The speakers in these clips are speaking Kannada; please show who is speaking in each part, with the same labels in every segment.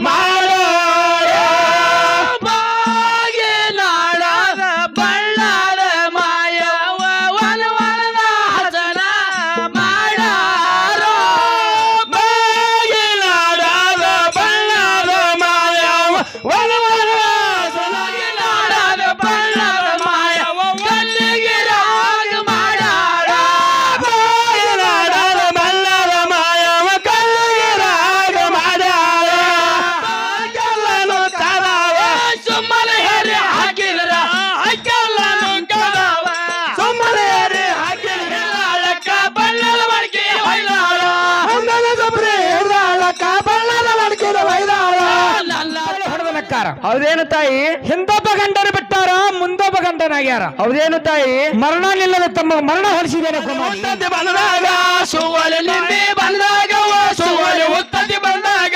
Speaker 1: my ತಾಯಿ? ಹಿಂದೊಬ್ಬ ಗಂಡನ ಬಿಟ್ಟಾರ ಮುಂದೊಬ್ಬ ಗಂಡನಾಗ್ಯಾರ. ಅವ್ರೇನು ತಾಯಿ? ಮರಣ ನಿಲ್ಲದ ತಮ್ಮ ಮರಣ
Speaker 2: ಹೊಲಿಸಿದ್ದೇನೆ ಬಂದಾಗ ಬಂದಾಗ ಬಂದಾಗ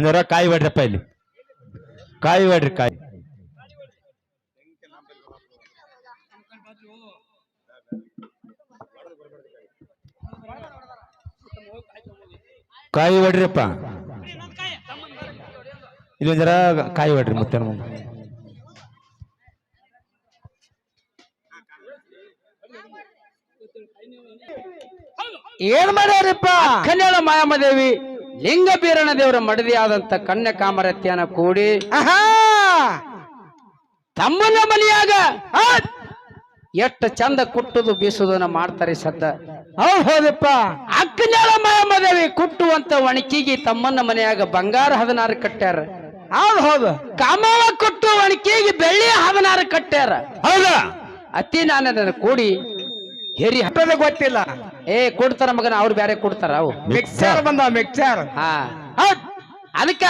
Speaker 3: ಒಂದರ ಕಾಯಿ ಬೇಡ್ರಪ್ಪ ಇಲ್ಲಿ. ಕಾಯಿ ಬೇಡ್ರಿ ಕಾಯಿ. ಕಾಯಿ ಬೇಡ್ರಿಪ್ಪ ಇಲ್ಲಿ ಒಂದರ ಕಾಯಿ ಬೇಡ್ರಿ ಮತ್ತೆ
Speaker 4: ಏನ್ ಮಾಡ್ಯಾರಪ್ಪ? ಕನ್ಯಾಳ ಮಾಯಮದೇವಿ. ಲಿಂಗ ಬೀರಣ ದೇವರ ಮಡದಿಯಾದಂತ ಆದಂತ ಕನ್ಯಾ ಕಾಮರತ್ಯನ ಕೂಡಿ ತಮ್ಮನ ಮನೆಯಾಗ ಎಷ್ಟು ಚಂದ ಕುಟ್ಟುದು ಬೀಸುದನ್ನ ಮಾಡ್ತಾರೆ ಸದ್ದ.
Speaker 3: ಹೌದ್ ಹೌದಪ್ಪ.
Speaker 4: ಅಕ್ಕನಾಳ ಮಹಮದೇವಿ ಕುಟ್ಟುವಂತ ಒಣಕಿಗೆ ತಮ್ಮನ ಮನೆಯಾಗ ಬಂಗಾರ ಹದಿನಾರು ಕಟ್ಟ್ಯಾರ.
Speaker 3: ಹೌದು ಹೌದು.
Speaker 4: ಕಾಮವ ಕೊಟ್ಟು ಒಣಕಿಗೆ ಬೆಳ್ಳಿ ಹದಿನಾರು ಕಟ್ಟ್ಯಾರ.
Speaker 3: ಹೌದಾ?
Speaker 4: ಅತಿ ನಾನು ಕೂಡಿ ಹೆರಿ
Speaker 3: ಹಬ್ಬದ ಗೊತ್ತಿಲ್ಲ.
Speaker 4: ಏ ಕೊಡ್ತಾರ ಮಗನ ಅವ್ರು ಬೇರೆ ಕೊಡ್ತಾರ ಅವು.
Speaker 3: ಮಿಕ್ಸರ್ ಬಂದ ಮಿಕ್ಸರ್
Speaker 4: ಹಾ. ಅದಕ್ಕ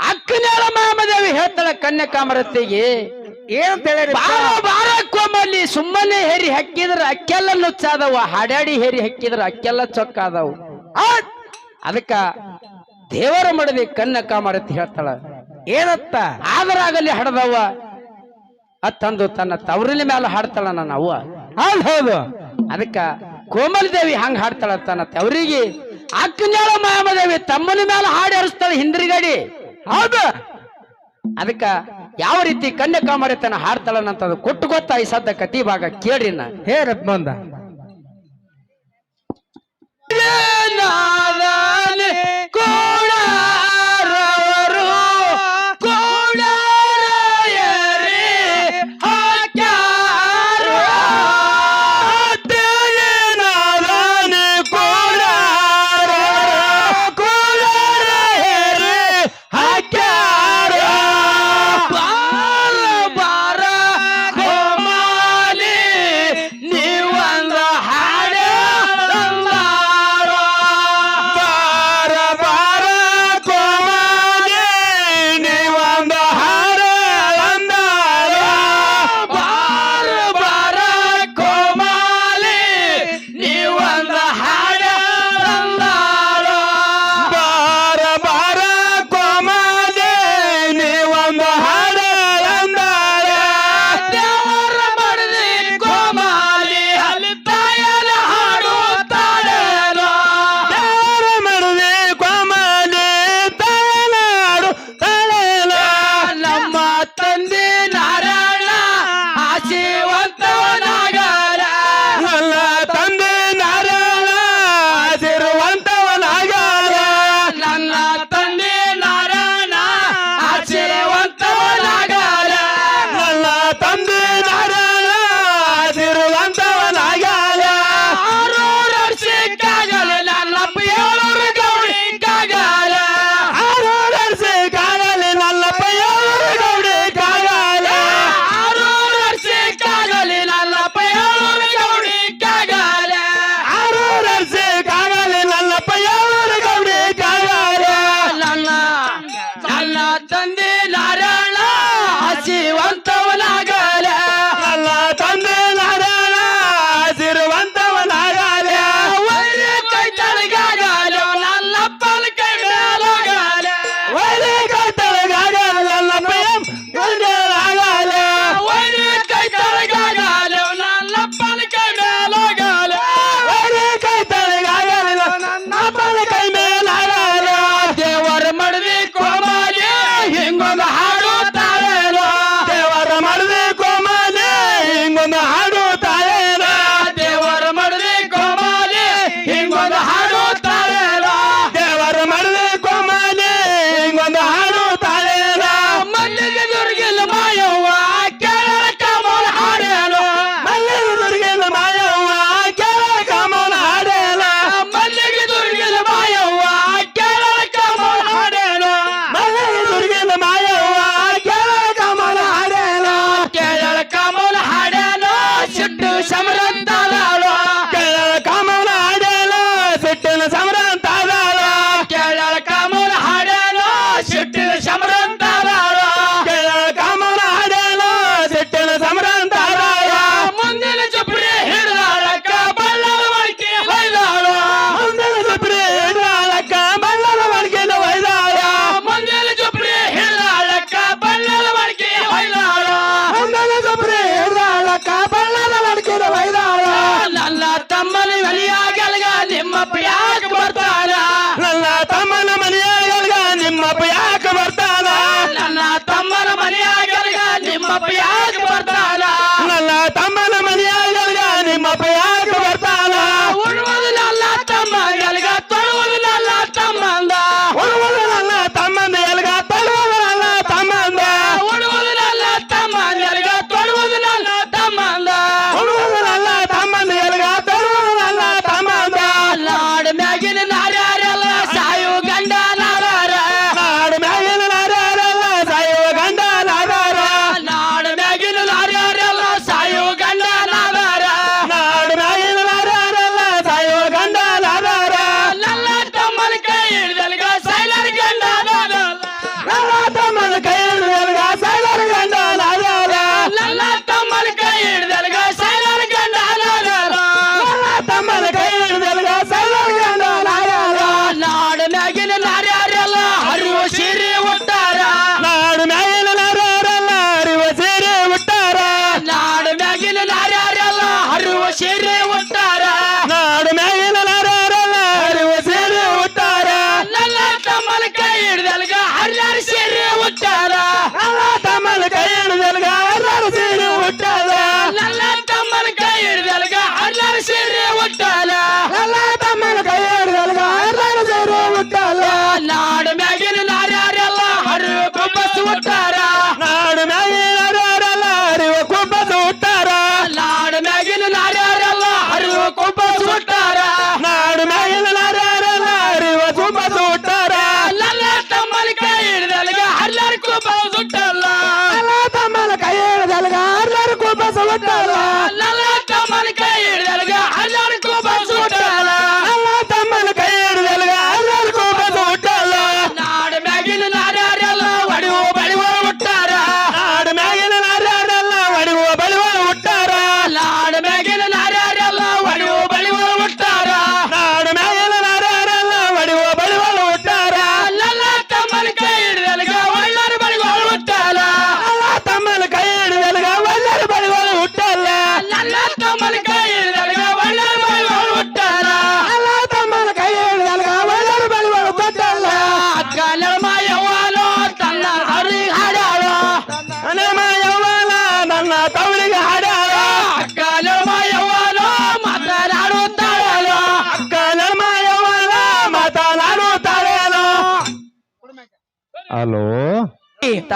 Speaker 4: ಅಕ್ಕನೇಳ ಮಾಮದೇವಿ ಹೇಳ್ತಾಳೆ ಕನ್ಯಾ ಕಾಮರತ್ತಿಗೆ
Speaker 3: ಏನಂತ ಹೇಳಿ
Speaker 4: ಬಾರ ಬಾರ ಕೋಮಲ್ಲಿ ಸುಮ್ಮನೆ ಹೇರಿ ಹಾಕಿದ್ರ ಅಕ್ಕೆಲ್ಲ ನುಚ್ಚಾದವ ಹಾಡಾಡಿ ಹೇರಿ ಹಾಕಿದ್ರ ಅಕ್ಕೆಲ್ಲ ಚೊಕ್ಕಾದವು. ಅದಕ್ಕ ದೇವರ ಮಡದಿ ಕನ್ನ ಕಾಮರತಿ ಹೇಳ್ತಾಳ.
Speaker 3: ಏನತ್ತ
Speaker 4: ಆದರಾಗಲಿ ಹಡದವ್ವ ಅತ್ತಂದು ತನ್ನ ತವರಿನ ಮೇಲೆ ಹಾಡ್ತಾಳ ನನ್ನ ಅವ್ವ.
Speaker 3: ಹೌದು ಹೌದು.
Speaker 4: ಅದಕ್ಕ ಕೋಮಲ್ ದೇವಿ ಹಂಗ ಹಾಡ್ತಾಳಂತ ಅವರಿಗೆ ತವರಿಗೆ ಅಕ್ಕನ್ಯಾಳ ಮಾಮದೇವಿ ತಮ್ಮನ ಮೇಲೆ ಹಾಡಿ ಹರಿಸ್ತಾಳೆ ಹಿಂದ್ರಿಗಡಿ. ಹೌದು. ಅದಕ್ಕ ಯಾವ ರೀತಿ ಕನ್ಯಾಕಾಮರಿತನ ಹಾಡ್ತಾಳನ್ನಂತದು ಕೊಟ್ಟು ಗೊತ್ತಾ ಈ ಸದ್ದ ಕತಿ ಭಾಗ ಕೇಳ್ರಿ ನಾ
Speaker 3: ಹೇರತ್ ಬಂದ
Speaker 4: ಕೋಡಾರವರು
Speaker 1: ನಮ್ಮ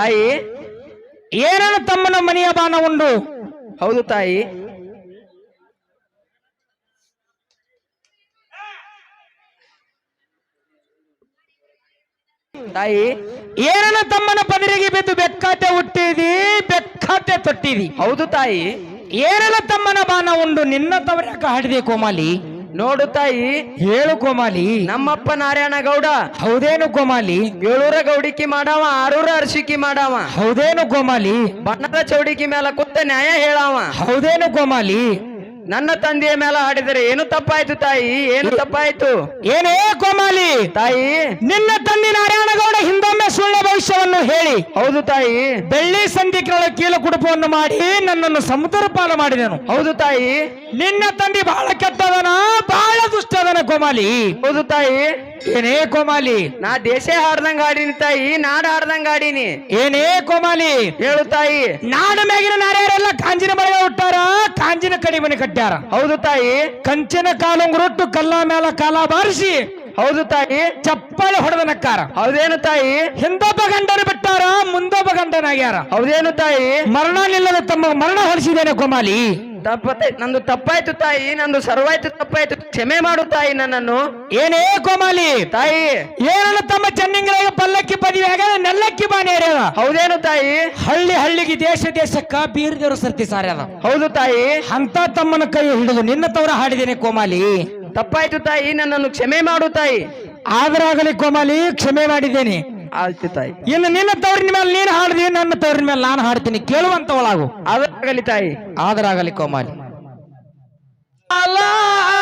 Speaker 1: ತಾಯಿ ಏನನ ತಮ್ಮನ ಮನೆಯ ಬಾನ ಉಂಡು. ಹೌದು ತಾಯಿ. ತಾಯಿ ಏನನ ತಮ್ಮನ ಪದರಿಗೆ ಬಿದ್ದು ಬೆಕ್ಕಾತೆ ಹುಟ್ಟಿದಿ ಬೆಕ್ಕಾತೆ ತೊಟ್ಟಿದಿ. ಹೌದು ತಾಯಿ. ಏನನ ತಮ್ಮನ ಬಾನ ಉಂಡು ನಿನ್ನ ತವರಕ ಹಾಡಿದೆ ಕೋಮಾಲಿ. ನೋಡು ತಾಯಿ. ಹೇಳು ಕೋಮಾಲಿ.
Speaker 5: ನಮ್ಮಪ್ಪ ನಾರಾಯಣ ಗೌಡ.
Speaker 1: ಹೌದೇನು ಕೋಮಾಲಿ?
Speaker 5: ಏಳೂರ ಗೌಡಿಕಿ ಮಾಡಾವ ಆರೂರ ಅರ್ಶಿಕಿ ಮಾಡಾವ.
Speaker 1: ಹೌದೇನು ಕೋಮಾಲಿ?
Speaker 5: ಬಣ್ಣದ ಚೌಡಿಕಿ ಮೇಲೆ ಕೂತ ನ್ಯಾಯ ಹೇಳಾವ.
Speaker 1: ಹೌದೇನು ಕೋಮಾಲಿ?
Speaker 5: ನನ್ನ ತಂದೆಯ ಮೇಲೆ ಹಾಡಿದರೆ ಏನು ತಪ್ಪಾಯ್ತು ತಾಯಿ? ಏನು ತಪ್ಪಾಯ್ತು?
Speaker 1: ಏನೇ ಕೋಮಾಲಿ
Speaker 5: ತಾಯಿ?
Speaker 1: ನಿನ್ನ ತಂದೆ ನಾರಾಯಣಗೌಡ ಹಿಂದೊಮ್ಮೆ ಸುಳ್ಳ ಭವಿಷ್ಯವನ್ನು ಹೇಳಿ.
Speaker 5: ಹೌದು ತಾಯಿ.
Speaker 1: ಬೆಳ್ಳಿ ಸಂಧಿಗಳ ಕೀಲ ಕುಡುಪವನ್ನು ಮಾಡಿ ನನ್ನನ್ನು ಸಮುದ್ರ ಪಾಲ ಮಾಡಿದನು
Speaker 5: ಹೌದು ತಾಯಿ.
Speaker 1: ನಿನ್ನ ತಂದೆ ಬಹಳ ಕೆಟ್ಟದನ ಬಹಳ ದುಷ್ಟದನ ಕೋಮಾಲಿ.
Speaker 5: ಹೌದು ತಾಯಿ.
Speaker 1: ಏನೇ ಕೋಮಾಲಿ.
Speaker 5: ನಾ ದೇಶ ಹಾಡ್ದಂಗ ಆಡಿನಿ ತಾಯಿ ನಾಡ ಹಾಡ್ದಂಗ ಆಡಿನಿ
Speaker 1: ಏನೇ ಕೋಮಾಲಿ.
Speaker 5: ಹೇಳು ತಾಯಿ.
Speaker 1: ನಾಡ ಮ್ಯಾಗಿನ ನಾರ್ಯಾರೆಲ್ಲ ಕಾಂಜಿನ ಮಳೆ ಹುಟ್ಟಾರ? ಕಾಂಜಿನ ಕಡಿ ಮನೆ ಕಟ್ಟ್ಯಾರ
Speaker 5: ಹೌದು ತಾಯಿ.
Speaker 1: ಕಂಚಿನ ಕಾಲುಂಗುರೊಟ್ಟು ಕಲ್ಲ ಮೇಲ ಕಾಲ ಬಾರಿಸಿ
Speaker 5: ಹೌದು ತಾಯಿ.
Speaker 1: ಚಪ್ಪಾಳೆ ಹೊಡೆದ ನಕ್ಕಾರ
Speaker 5: ಹೌದೇನು ತಾಯಿ?
Speaker 1: ಹಿಂದೊಬ್ಬ ಗಂಡನ ಬಿಟ್ಟಾರ ಮುಂದೊಬ್ಬ ಗಂಡನಾಗ್ಯಾರ.
Speaker 5: ಹೌದೇನು ತಾಯಿ?
Speaker 1: ಮರಣ ನಿಲ್ಲದ ತಮ್ಮ ಮರಣ ಹೊರಿಸಿದೇನೆ ಕೋಮಾಲಿ.
Speaker 5: ತಪ್ಪತ್ತೈತ್ ನಂದು ತಪ್ಪಾಯ್ತು ತಾಯಿ ನಂದು ಸರ್ವಾಯ್ತು ತಪ್ಪಾಯ್ತು ಕ್ಷಮೆ ಮಾಡು ತಾಯಿ ನನ್ನನ್ನು.
Speaker 1: ಏನೇ ಕೋಮಾಲಿ?
Speaker 5: ತಾಯಿ.
Speaker 1: ಏನನ್ನ ತಮ್ಮ ಚೆನ್ನಿಂಗರಾಗ ಪಲ್ಲಕ್ಕಿ ಪದವಿ ಆಗ ನೆಲ್ಲಕ್ಕಿ ಬಾನೆ ಏರ್ಯಾದ
Speaker 5: ಹೌದೇನು ತಾಯಿ?
Speaker 1: ಹಳ್ಳಿ ಹಳ್ಳಿಗೆ ದೇಶ ದೇಶಕ್ಕ ಬೀರ್ ದೇವ್ರ ಸರ್ತಿ ಸಾರ್ಯದ
Speaker 5: ಹೌದು ತಾಯಿ.
Speaker 1: ಅಂತ ತಮ್ಮನ ಕೈ ಹಿಡಿದು ನಿನ್ನ ತವರ ಹಾಡಿದ್ದೇನೆ ಕೋಮಾಲಿ.
Speaker 5: ತಪ್ಪಾಯ್ತು ತಾಯಿ ನನ್ನನ್ನು ಕ್ಷಮೆ ಮಾಡು ತಾಯಿ.
Speaker 1: ಆದ್ರಾಗಲಿ ಕೋಮಾಲಿ ಕ್ಷಮೆ ಮಾಡಿದ್ದೇನೆ.
Speaker 5: ಆಯ್ತು ತಾಯಿ
Speaker 1: ಇನ್ನು ನಿನ್ನ ತವರಿನ ಮೇಲೆ ನೀನು ಹಾಡ್ದಿ ನನ್ನ ತವರಿನ ಮೇಲೆ ನಾನು ಹಾಡ್ತೀನಿ ಕೇಳುವಂತವಳಾಗು.
Speaker 5: ಅದಾಗಲಿ ತಾಯಿ.
Speaker 1: ಆದರಾಗಲಿ ಕೋಮಾಲಿ
Speaker 2: ಮಾಯ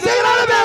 Speaker 1: gonna take it out of me.